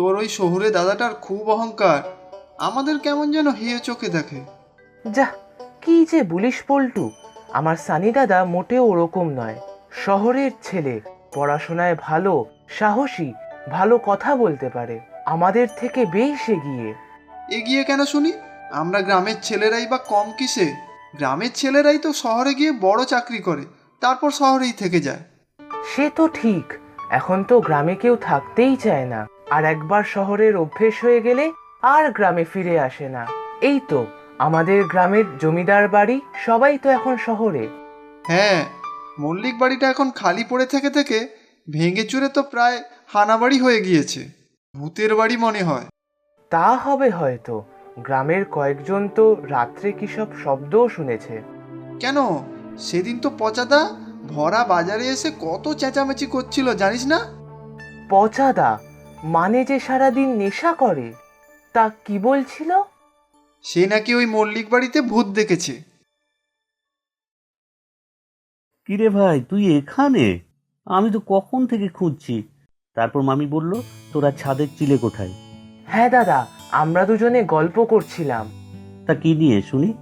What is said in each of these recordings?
তোর ওই শহুরে দাদাটার খুব অহংকার। আমাদের কেমন যেন হেয়ে চোখে দেখে। যা কি যে বলিস পল্টু। আমার সানি দাদা মোটেও ওরকম নয়। শহরের ছেলে পড়াশোনায় ভালো সাহসী ভালো কথা বলতে পারে। আমাদের থেকে বেশ এগিয়ে। এগিয়ে কেন শুনি? আমরা গ্রামের ছেলেরাই বা কম কিসে? গ্রামের ছেলেরাই তো শহরে গিয়ে বড় চাকরি করে তারপর শহরেই থেকে যায়। সে তো ঠিক। এখন তো গ্রামে কেউ থাকতেই চায় না। আর একবার শহরের অভ্যেস হয়ে গেলে আর গ্রামে ফিরে আসে না। এই তো আমাদের গ্রামের জমিদার বাড়ি সবাই তো এখন শহরে। হ্যাঁ মল্লিক বাড়িটা এখন খালি পড়ে থেকে থেকে ভেঙে চুরে তো প্রায় হানাবাড়ি হয়ে গিয়েছে। ভূতের বাড়ি মনে হয়। তা হবে হয়তো। গ্রামের কয়েকজন তো রাত্রে কি সব শব্দও শুনেছে। কেন? সেদিন তো পচাদা ভরা বাজারে এসে কত চেঁচামেচি করছিল জানিস না? পচাদা? মানে যে সারাদিন নেশা করে তা কি বলছিল? সে নাকি ওই মল্লিক বাড়িতে ভূত দেখেছে। কিরে ভাই তুই এখানে? আমি তো কখন থেকে খুঁজছি? তারপর মামি বলল তোরা ছাদের চিলে কোথায়? হ্যাঁ দাদা আমরা দুজনে গল্প করছিলাম। তা কি নিয়ে শুনি?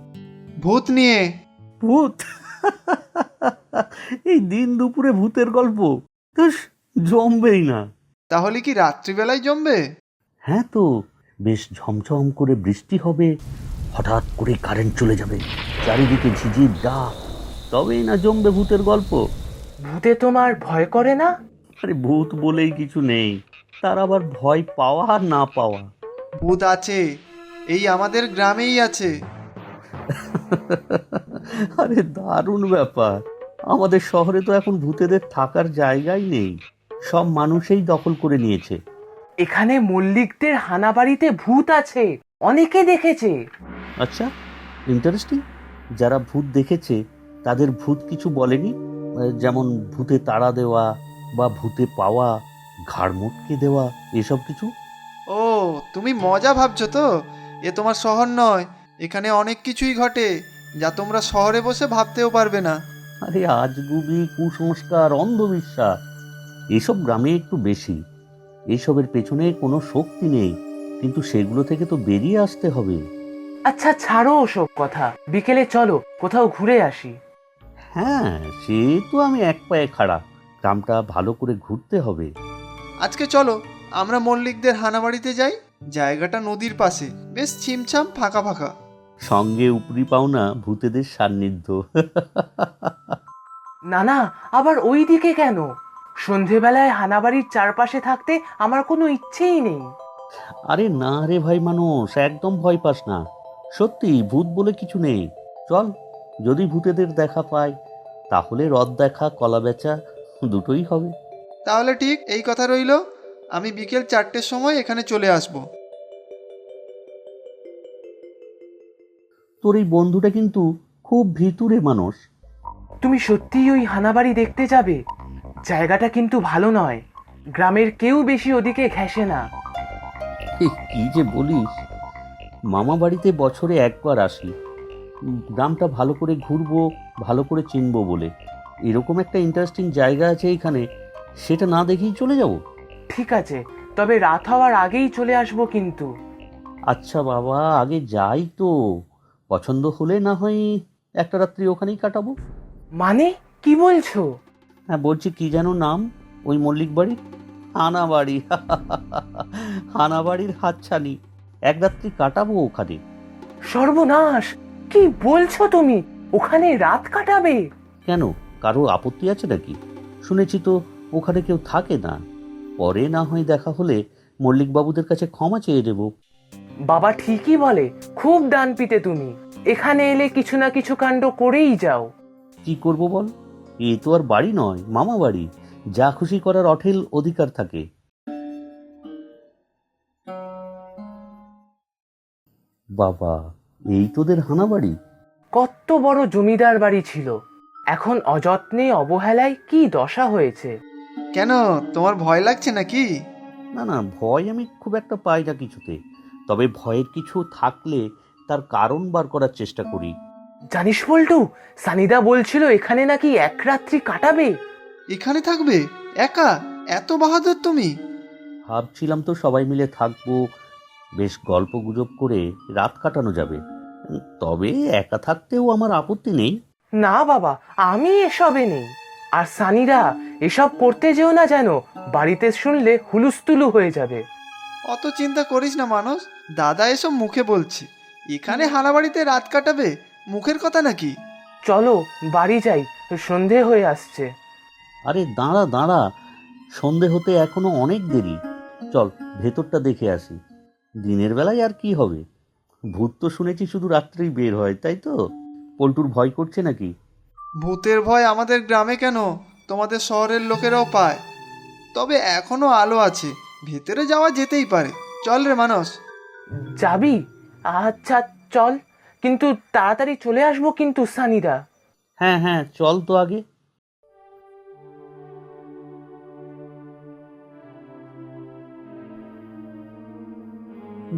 ভূত নিয়ে। ভূত? এই দিন দুপুরে ভূতের গল্প। ধুস, জমবেই না। তাহলে কি রাত্রিবেলায় জমবে? হ্যাঁ তো বেশ ঝমঝম করে বৃষ্টি হবে হঠাৎ করে কারেন্ট চলে যাবে চারিদিকে ঝিঝির ডাক তবেই না জমবে ভূতের গল্প। ভূতে তোমার ভয় করে না? আরে ভূত বলেই কিছু নেই তার আবার ভয় পাওয়া আর না পাওয়া। ভূত আছে এই আমাদের গ্রামেই আছে। আরে দারুণ ব্যাপার আমাদের শহরে তো এখন ভূতেদের থাকার জায়গাই নেই। সব মানুষই দখল করে নিয়েছে। এখানে মল্লিকদের হানাবাড়িতে ভূত আছে। অনেকে দেখেছে। আচ্ছা ইন্টারেস্টিং যারা ভূত দেখেছে তাদের ভূত কিছু বলেনি? যেমন ভূতে তাড়া দেওয়া বা ভূতে পাওয়া ঘাড় মুটকে দেওয়া এসব কিছু? ও তুমি মজা ভাবছ তো? এ তোমার শহর নয়। এখানে অনেক কিছুই ঘটে যা তোমরা শহরে বসে ভাবতেও পারবে না। আরে আজগুবি কুসংস্কার অন্ধবিশ্বাস। এসব গ্রামে একটু বেশি। এসবের পেছনে কোনো শক্তি নেই কিন্তু সেগুলো থেকে তো বেরিয়ে আসতে হবে। আচ্ছা ছাড়ো ওসব কথা। বিকেলে চলো কোথাও ঘুরে আসি। হ্যাঁ সে তো আমি এক পায়ে খাড়া। গ্রামটা ভালো করে ঘুরতে হবে। আজকে চলো আমরা মল্লিকদের হানাবাড়িতে যাই। জায়গাটা নদীর পাশে বেশ ছিমছাম ফাঁকা ফাঁকা। সঙ্গে উপরি পাওনা ভূতেদের সান্নিধ্য। না না আবার ওই দিকে কেন? সন্ধেবেলায় হানাবাড়ির চারপাশে থাকতে আমার কোনো ইচ্ছেই নেই। আরে না রে ভাই মানুষ একদম ভয় পাস না। সত্যি ভূত বলে কিছু নেই। চল যদি ভূতেদের দেখা পাই তাহলে রথ দেখা কলা বেচা দুটোই হবে। তাহলে ঠিক এই কথা রইল। আমি বিকেল চারটের সময় এখানে চলে আসব। তোর এই বন্ধুটা কিন্তু খুব ভিতুরে মানুষ। তুমি সত্যিই ওই হানাবাড়ি দেখতে যাবে? জায়গাটা কিন্তু ভালো নয়। গ্রামের কেউ বেশি ওদিকে ঘেঁষে না। এ, কি যে বলিস? মামা বাড়িতে বছরে একবার আসি উম, গ্রামটা ভালো করে ঘুরবো ভালো করে চিনবো বলে। এরকম একটা ইন্টারেস্টিং জায়গা আছে এখানে সেটা না দেখেই চলে যাব? ঠিক আছে তবে রাত হওয়ার আগেই চলে আসব কিন্তু। আচ্ছা বাবা আগে যাই তো। পছন্দ হলে না হয় একটা রাত্রি ওখানেই কাটাবো। মানে? কি বলছো? হ্যাঁ বলছি কি যেন নাম? ওই মল্লিক বাড়ি? হানাবাড়ি হানাবাড়ির হাতছানি। এক রাত্রি কাটাবো ওখানে। সর্বনাশ! কি বলছো তুমি? ওখানে রাত কাটাবে। কেন? কারও আপত্তি আছে নাকি? শুনেছি তো ওখানে কেউ থাকে না। পরে না হয় দেখা হলে মল্লিক বাবুদের কাছে ক্ষমা চেয়ে দেব বাবা ঠিকই বলে খুব ডান পিতে তুমি। এখানে এলে কিছু না কিছু কাণ্ড করেই যাও। কি করব বল? এ তো আর বাড়ি নয় মামা বাড়ি। যা খুশি করার অঠেল অধিকার থাকে। বাবা এই তোদের হানাবাড়ি কত বড় জমিদার বাড়ি ছিল। এখন অযত্নে অবহেলায় কি দশা হয়েছে? কেন? তোমার ভয় লাগছে নাকি? না না ভয় আমি খুব একটা পাই না কিছুতে। তবে ভয়ের কিছু থাকলে তার কারণ বার করার চেষ্টা করি। জানিস বল্টু সানিদা বলছিল এখানে নাকি এক রাত্রি কাটাবে। এখানে থাকবে? একা? এত বাহাদুর তুমি? ভাবছিলাম তো সবাই মিলে থাকব। বেশ গল্প গুজব করে রাত কাটানো যাবে। তবে একা থাকতেও আমার আপত্তি নেই। না বাবা আমি এসবে নেই। আর সানিরা এসব করতে যেও না যেন বাড়িতে শুনলে হুলুস্থুলু হয়ে যাবে। অত চিন্তা করিস না মানুষ দাদা এসব মুখে বলছে। এখানে হানাবাড়িতে রাত কাটাবে? মুখের কথা নাকি? চলো বাড়ি যাই সন্ধে হয়ে আসছে। আরে দাঁড়া দাঁড়া সন্ধে হতে এখনও অনেক দেরি। চল ভেতরটা দেখে আসি। দিনের বেলায় আর কি হবে? ভূত তো শুনেছি শুধু রাত্রেই বের হয় তাই তো? পল্টুর ভয় করছে নাকি? ভূতের ভয় আমাদের গ্রামে কেন? তোমাদের শহরের লোকেরাও পায়। তবে এখনও আলো আছে ভেতরে যাওয়া যেতেই পারে। চল রে মানস। যাবি? আচ্ছা চল। কিন্তু তাড়াতাড়ি চলে আসব কিন্তু সানিরা। হ্যাঁ হ্যাঁ চল তো আগে।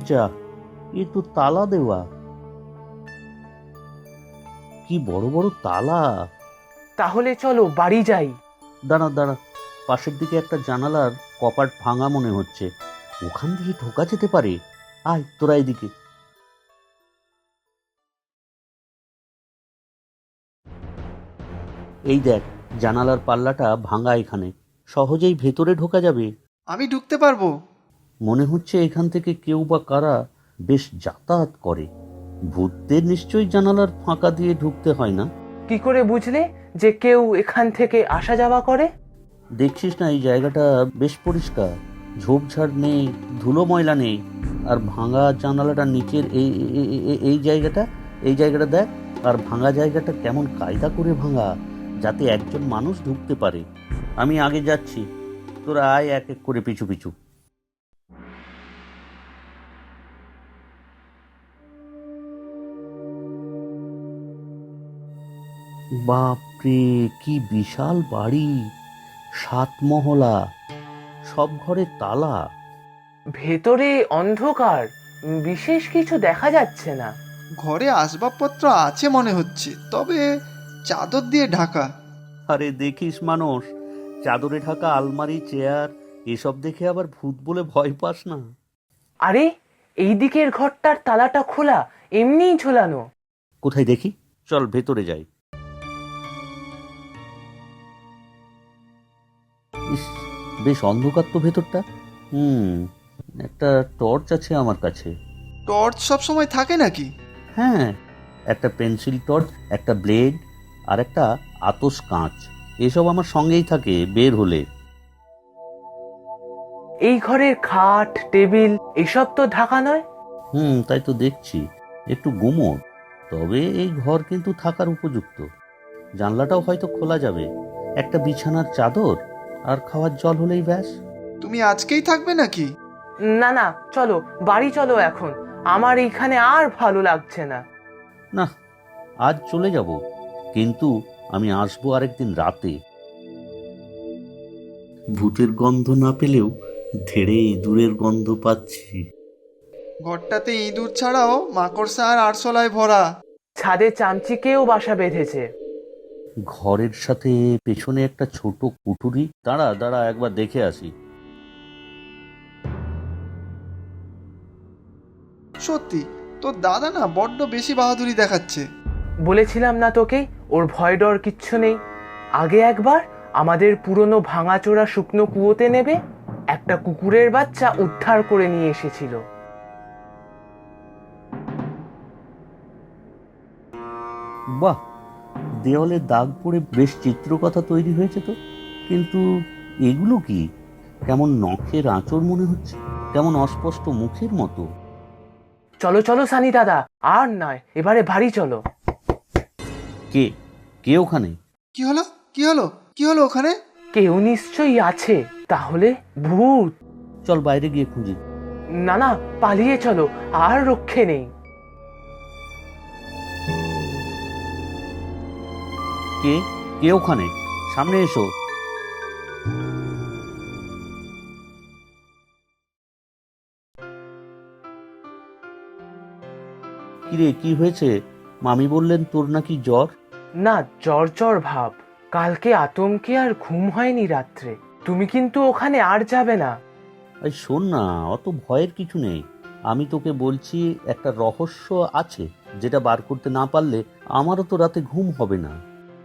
যা এ তো তালা দেওয়া। কি বড় বড় তালা। তাহলে চলো বাড়ি যাই। দাঁড়া দাঁড়া পাশের দিকে একটা জানালার কপাট ভাঙা মনে হচ্ছে। ওখান দিয়ে ঢোকা যেতে পারে। আয় তোরা এদিকে। এই দেখ জানালার পাল্লাটা ভাঙা এখানে। সহজেই ভেতরে ঢোকা যাবে। আমি ঢুকতে পারব। মনে হচ্ছে এখান থেকে কেউ বা কারা বেশ যাতায়াত করে। ভূতদের নিশ্চয়ই জানালার ফাঁকা দিয়ে ঢুকতে হয় না? কি করে বুঝলে যে কেউ এখান থেকে আসা যাওয়া করে? দেখছিস না এই জায়গাটা বেশ পরিষ্কার। ঝোপঝাড় নেই ধুলো ময়লা নেই। আর ভাঙা জানালাটা নিচের এই এই- এই- এই জায়গাটা? এই জায়গাটা দেখ আর ভাঙা জায়গাটা কেমন কায়দা করে ভাঙা। যাতে একজন মানুষ ঢুকতে পারে। আমি আগে যাচ্ছি। তোরা আয় এক এক করে পিছু পিছু। বাপরে কি বিশাল বাড়ি। সাত মহলা। সব ঘরে তালা। ভেতরে অন্ধকার। বিশেষ কিছু দেখা যাচ্ছে না। ঘরে আসবাবপত্র আছে মনে হচ্ছে। তবে চাদর দিয়ে ঢাকা। আরে দেখিস মানুষ চাদরে ঢাকা আলমারি চেয়ার এসব দেখে আবার ভূত বলে ভয় পাস না। আরে এই দিকের ঘরটার তালাটা খোলা এমনিই ঝোলানো। কোথায় দেখি? চল ভেতরে যাই। ইস বেশ অন্ধকার তো ভেতরটা। হুম একটা টর্চ আছে আমার কাছে। টর্চ সব সময় থাকে নাকি? হ্যাঁ একটা পেন্সিল টর্চ একটা ব্লেড আর একটা আতস কাঁচ। এসব আমার সঙ্গেই থাকে বের হলে। এই ঘরের খাট টেবিল এসব তো ঢাকা নয়? হুম তাই তো দেখছি। একটু গুমোট। তবে এই ঘর কিন্তু থাকার উপযুক্ত। জানলাটাও হয়তো খোলা যাবে। একটা বিছানার চাদর আর খাওয়ার জল হলেই ব্যাস। তুমি আজকেই থাকবে নাকি? না না চলো বাড়ি চলো এখন। আমার এইখানে আর ভালো লাগছে না। না আজ চলে যাব। কিন্তু আমি আসব আরেকদিন রাতে। ভূতের গন্ধ না পেলেও ধেড়ে ইঁদুরের গন্ধ পাচ্ছি। ঘরটাতে ইঁদুর ছাড়াও মাকড়সা আর আরশোলায় ভরা। ছাদে চামচিকেও বাসা বেঁধেছে। ঘরের সাথে পেছনে একটা ছোট কুঠুরি দাঁড়া দাঁড়া একবার দেখে আসি। সত্যি তোর দাদা না বড্ড বেশি বাহাদুরি দেখাচ্ছে। বলেছিলাম না তোকে ওর ভয় ডর কিচ্ছু নেই। আগে একবার আমাদের পুরনো ভাঙাচোরা শুকনো কুয়োতে নেবে একটা কুকুরের বাচ্চা উদ্ধার করে নিয়ে এসেছিল। বাহ দেওয়ালে দাগ পড়ে বেশ চিত্রকথা তৈরি হয়েছে তো। কিন্তু এগুলো কি? কেমন নখের আঁচড় মনে হচ্ছে? কেমন অস্পষ্ট মুখের মতো? চলো চলো সানি দাদা আর নয় এবারে বাড়ি চলো। কে? কে ওখানে? কি হলো? কি হলো? কি হলো ওখানে? কেউ নিশ্চয়ই আছে। তাহলে ভূত। চল বাইরে গিয়ে খুঁজি। না না পালিয়ে চলো। আর রক্ষে নেই। কে? কে ওখানে? সামনে এসো। কিরে কি হয়েছে? মামি বললেন তোর নাকি জ্বর। না জ্বর জ্বর ভাব। কালকে আতঙ্কে আর ঘুম হয়নি রাত্রে। তুমি কিন্তু ওখানে আর যাবে না। এই শোন না অত ভয়ের কিছু নেই। আমি তোকে বলছি একটা রহস্য আছে যেটা বার করতে না পারলে আমারও তো রাতে ঘুম হবে না।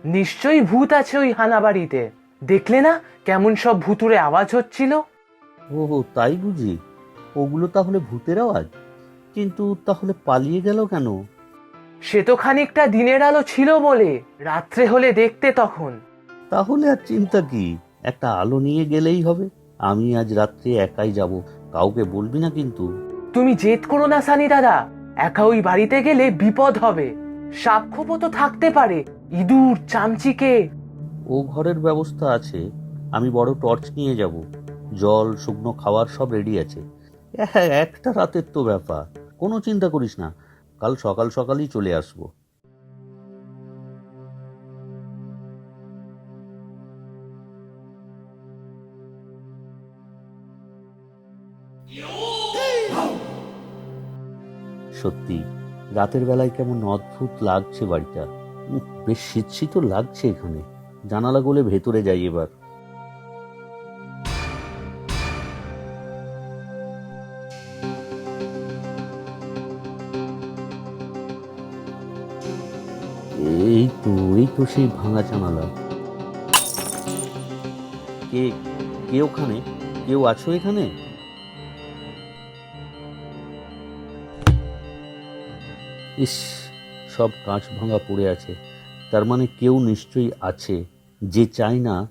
নিশ্চয়ই ভূত আছে ওই হানা বাড়িতে দেখলে না কেমন সব ভুতুরে আওয়াজ হচ্ছিল। ও তাই বুঝি। ওগুলো তাহলে ভূতের আওয়াজ? কিন্তু তাহলে পালিয়ে গেল কেন? সে তো খানিকটা দিনের আলো ছিল বলে রাত্রে হলে দেখতে তখন। তাহলে আর চিন্তা কি? একটা আলো নিয়ে গেলেই হবে। আমি আজ রাত্রে একাই যাব। কাউকে বলবি না কিন্তু। তুমি জেদ করো না সানি দাদা। একা ওই বাড়িতে গেলে বিপদ হবে। সাপখোপও তো থাকতে পারে ইঁদুর চামচিকে। ও ঘরের ব্যবস্থা আছে। আমি বড় টর্চ নিয়ে যাব। জল শুকনো খাওয়ার সব রেডি আছে। হ্যাঁ একটা রাতের তো ব্যাপার। কোনো চিন্তা করিস না। কাল সকাল সকালই চলে আসব। সত্যি, রাতের বেলায় কেমন অদ্ভুত লাগছে বাড়িটা। বেশ শীত শীতও লাগছে এখানে। জানালা গলে ভেতরে যাই এবার। এই তো এই তো সেই ভাঙা জানালা। কে কে ওখানে? কেউ আছো এখানে? ইস, সব কাঁচ ভাঙা পড়ে আছে। তার মানে কেউ নিশ্চয়ই আছে। যে চাই না,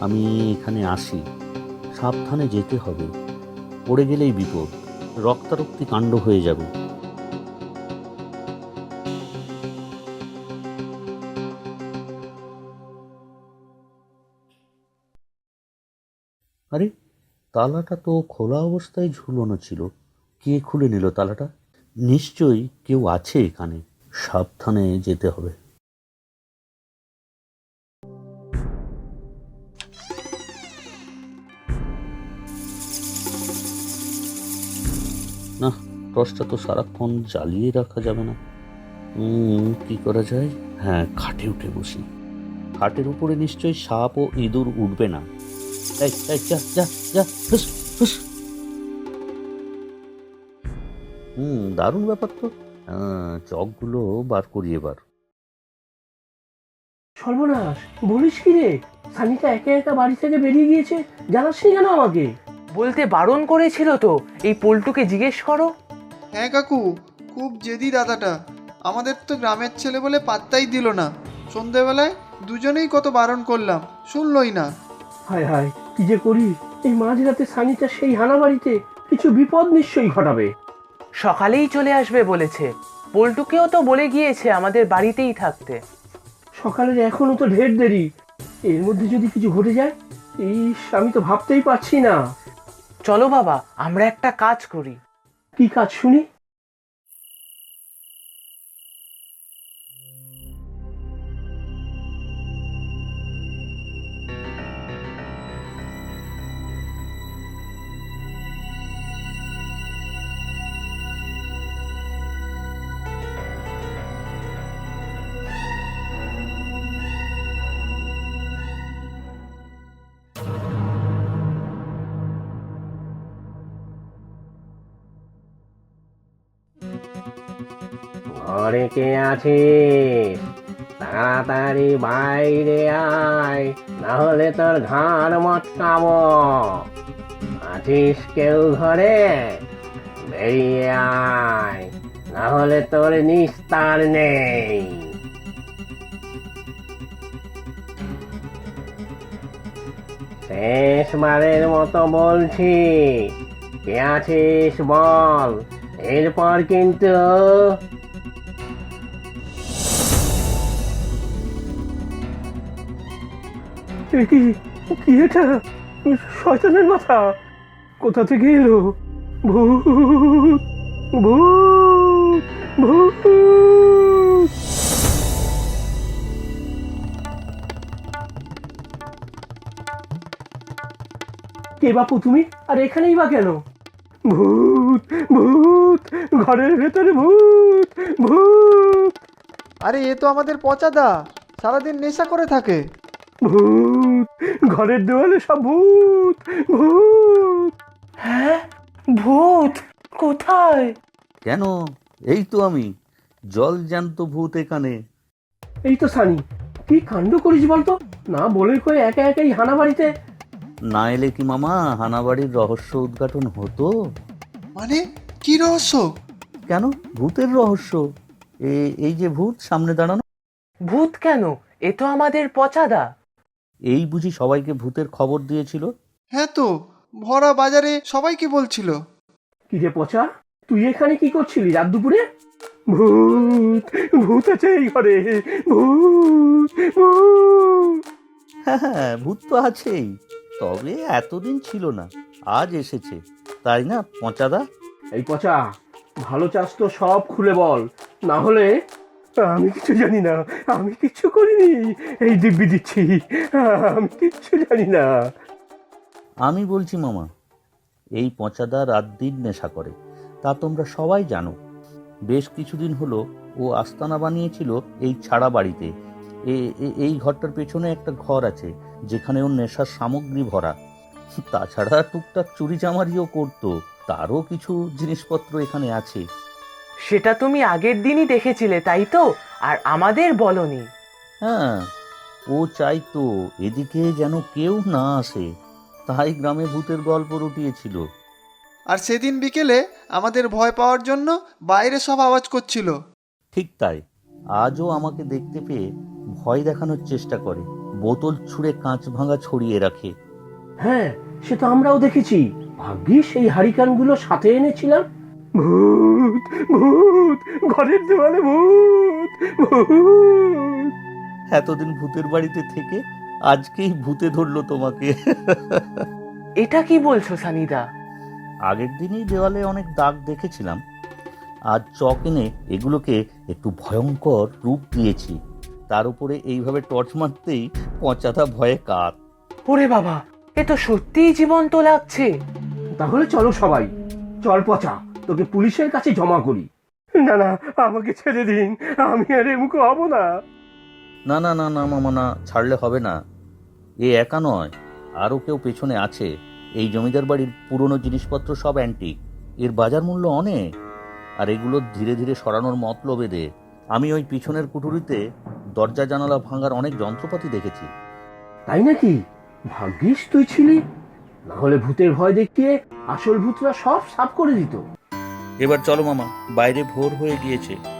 আমি এখানে আসি। সাবধানে যেতে হবে। পড়ে গেলেই বিপদ। রক্তারক্তি কাণ্ড হয়ে যাবে। আরে, তালাটা তো খোলা অবস্থায় ঝুলানো ছিল। কে খুলে নিল তালাটা? নিশ্চয়ই কেউ আছে এখানে। সাবধানে যেতে হবে। না, টর্চটা তো সারাক্ষণ জ্বালিয়ে রাখা যাবে না। কি করা যায়? হ্যাঁ খাটে উঠে বসি। খাটের উপরে নিশ্চয়ই সাপ ও ইঁদুর উঠবে না। এই, এই, যা যা যা হুস, হুস। হুম দারুণ ব্যাপার তো। আহ, চকগুলো বার করি এবার। সর্বনাশ বলিস কি রে? সানিটা একা একা বাড়ি থেকে বেরিয়ে গিয়েছে জানাসনি কেন আমাকে? বলতে বারণ করেছিল তো এই পল্টুকে জিজ্ঞেস করো। হ্যাঁ কাকু খুব জেদি দাদাটা। আমাদের তো গ্রামের ছেলে বলে পাত্তাই দিল না। সন্ধেবেলায় দুজনেই কত বারণ করলাম শুনলই না। হায় হায় কি যে করি? এই মাঝরাতে সানিটা সেই হানা বাড়িতে কিছু বিপদ নিশ্চয়ই ঘটাবে। সকালেই চলে আসবে বলেছে। পল্টুকেও তো বলে গিয়েছে আমাদের বাড়িতেই থাকতে। সকালের এখনও তো ঢের দেরি। এর মধ্যে যদি কিছু ঘটে যায় ইস আমি তো ভাবতেই পারছি না। চলো বাবা আমরা একটা কাজ করি। কি কাজ শুনি? ঘরে কে আছিস তাড়াতাড়ি বাইরে আয় না হলে তোর ঘাড় মটকাবো। আছিস কেউ ঘরে? বেরিয়ে আয় না হলে তোর নিস্তার নেই। শেষবারের মতো বলছি, কে আছিস বল? এরপর কিন্তু কি কি এটা? শয়তানের মাথা। কোথা থেকে এলো? ভূত ভূত ভূত। কে বাপু তুমি? আর এখানেই বা কেন? ভূত ভূত, ঘরের ভেতরে ভূত ভূত। আরে, এ তো আমাদের পচাদা। সারাদিন নেশা করে থাকে। ভূত ঘরের দেওয়ালে সব ভূত ভূত। হ্যাঁ? ভূত? কোথায়? কেন? এই তো আমি জল জ্যান্ত ভূত এখানে। এই তো সানি কি কাণ্ড করিস বলতো? না বলে কয়ে একা একাই হানা বাড়িতে না এলে কি মামা হানাবাড়ির রহস্য উদ্ঘাটন হতো? মানে কি রহস্য? কেন? ভূতের রহস্য। এ- এই যে ভূত সামনে দাঁড়ানো। ভূত কেন? এ তো আমাদের পচাদা। এই বুঝি সবাইকে ভূতের খবর দিয়েছিল? হ্যাঁ তো ভরা বাজারে সবাইকে বলছিল। কি রে পচা তুই এখানে কি করছিলি রাত দুপুরে? ভূত ভূত আছে এই ঘরে ভূত ভূত। হ্যাঁ হ্যাঁ ভূত তো আছেই তবে এতদিন ছিল না আজ এসেছে তাই না পচাদা এই পচা ভালো চাষ তো সব খুলে বল না হলে আমি কিছু জানি না। আমি কিচ্ছু করিনি। এই দিব্যি দিচ্ছি। আমি কিচ্ছু জানি না। আমি বলছি, মামা, এই পচাদা রাত দিন নেশা করে। তা তোমরা সবাই জানো। বেশ কিছুদিন হলো ও আস্তানা বানিয়েছিল এই ছাড়া বাড়িতে। এই ঘরটার পেছনে একটা ঘর আছে, যেখানে ওর নেশার সামগ্রী ভরা। তাছাড়া টুকটাক চুরি চামারিও করতো। তারও কিছু জিনিসপত্র এখানে আছে। সেটা তুমি আগের দিনই দেখেছিলে তাই তো? আর আমাদের বলনি। হ্যাঁ ও চাইতো এদিকে যেন কেউ না আসে। তাই গ্রামে ভূতের গল্প রটিয়েছিল। আর সেদিন বিকেলে আমাদের ভয় পাওয়ার জন্য বাইরে সব আওয়াজ করছিল। ঠিক তাই আজও আমাকে দেখতে পেয়ে ভয় দেখানোর চেষ্টা করে বোতল ছুঁড়ে কাঁচ ভাঙা ছড়িয়ে রাখে। হ্যাঁ সে তো আমরাও দেখেছি। ভাগ্যিস এই হারিকানগুলো সাথে এনেছিলাম। ভূত ভূত ঘরের দেওয়ালে ভূত ভূত। এতদিন ভূতের বাড়িতে থেকে আজকেই ভূতে ধরলো তোমাকে। এটা কি বলছো সানিদা? আগের দিনই দেওয়ালে অনেক দাগ দেখেছিলাম। আজ চক এনে এগুলোকে একটু ভয়ঙ্কর রূপ দিয়েছি। তার উপরে এইভাবে টর্চ মারতেই পচাতা ভয়ে কাত। ওরে বাবা এ তো সত্যিই জীবন্ত লাগছে। তাহলে চলো সবাই চল পচা। তোকে পুলিশের কাছে জমা করি। না না আমাকে ছেড়ে দিন। আমি আর এ মুখো হব না। না না না না মামা না ছাড়লে হবে না। এ একা নয় আরও কেউ পেছনে আছে। এই জমিদার বাড়ির পুরনো জিনিসপত্র সব অ্যান্টিক এর বাজার মূল্য অনেক। আর এগুলো ধীরে ধীরে সরানোর মতলবে দে। আমি ওই পিছনের কুঠুরিতে দরজা জানালা ভাঙার অনেক যন্ত্রপাতি দেখেছি। তাই নাকি? ভাগ্যিস তুই ছিলি। না হলে ভূতের ভয় দেখিয়ে আসল ভূতরা সব সাফ করে দিত। এবার চলো মামা বাইরে ভোর হয়ে গিয়েছে।